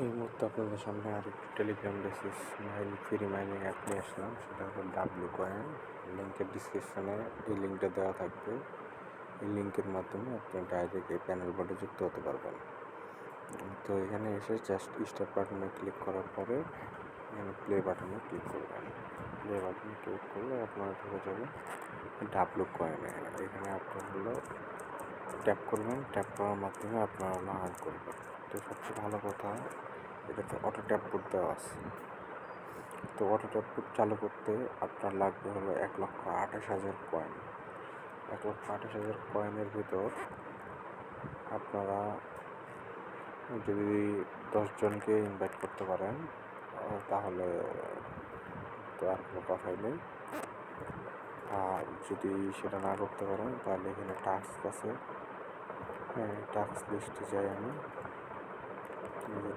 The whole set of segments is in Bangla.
এই মুহূর্তে আপনাদের সামনে আর আরেকটি Telegram basis mile free mining app নিয়ে আসলাম। সেটা হলো ডাব্লু কয়েন লিঙ্কের ডিসক্রিপশানে এই লিঙ্কটা দেওয়া থাকবে। এই লিঙ্কের মাধ্যমে আপনি ডাইরেক্ট এই প্যানেল বোর্ডে যুক্ত হতে পারবেন। তো এখানে এসে জাস্ট স্টার্ট বাটনে ক্লিক করার পরে এখানে প্লে বাটনে ক্লিক করবেন। প্লে বাটনে ক্লিক করলে আপনারা ঢুকে যাবে ডাব্লু কয়েনে এখানে আপনার হলো ট্যাপ করবেন। ট্যাপ করার মাধ্যমে আপনারা আউট করবেন। তো সবচেয়ে ভালো কথা এটাতে অটো ট্যাপ বুট দেওয়া আছে। তো অটো ট্যাপ বুট চালু করতে আপনার লাগবে হলো এক লক্ষ আঠাশ হাজার কয়েন এক লক্ষ আঠাশ হাজার কয়েনের ভিতর আপনারা যদি দশজনকে ইনভাইট করতে পারেন তাহলে তো আর কোনো কথাই নেই। আর যদি সেটা না করতে পারেন, তাহলে এখানে টাস্ক আছে। হ্যাঁ টাস্ক লিস্টে যাই আমি।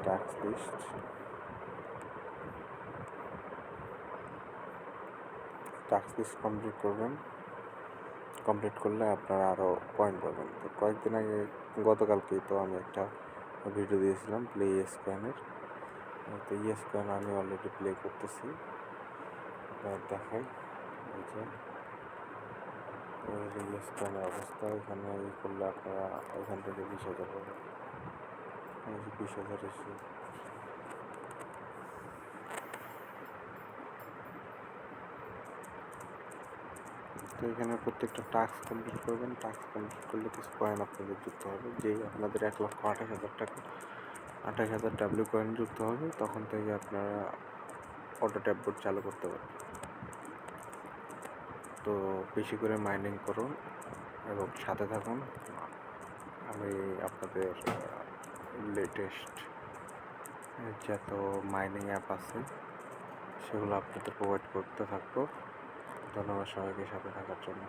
Task list task list complete করবেন। কমপ্লিট করলে আপনারা আরও পয়েন্ট পাবেন। তো কয়েকদিন আগে গতকালকেই তো আমি একটা ভিডিও দিয়েছিলাম প্লে ইয়েস কয়েনের তো ইয়েস কয়েন আমি অলরেডি প্লে করতেছি। দেখাই। এই যে ইয়েস কয়েনের অবস্থা, এখানে করলে আপনারা এখান থেকে বিশ হাজার যে বিশ হাজার এসে তো এখানে প্রত্যেকটা টাস্ক কমপ্লিট করবেন। টাস্ক কমপ্লিট করলে কিছু কয়েন আপনাদের যুক্ত হবে। যেই আপনাদের এক লক্ষ আঠাশ হাজার টাকা, আঠাশ হাজার ডাব্লিউ কয়েন যুক্ত হবে, তখন থেকে আপনারা অটো ট্যাপ বোর্ড চালু করতে পারবেন। তো বেশি করে মাইনিং করুন এবং সাথে থাকুন। আমি আপনাদের লেটেস্ট যত মাইনিং অ্যাপ আছে, সেগুলো আপনাদের প্রোভাইড করতে থাকব। ধন্যবাদ সবাইকে সাথে থাকার জন্য।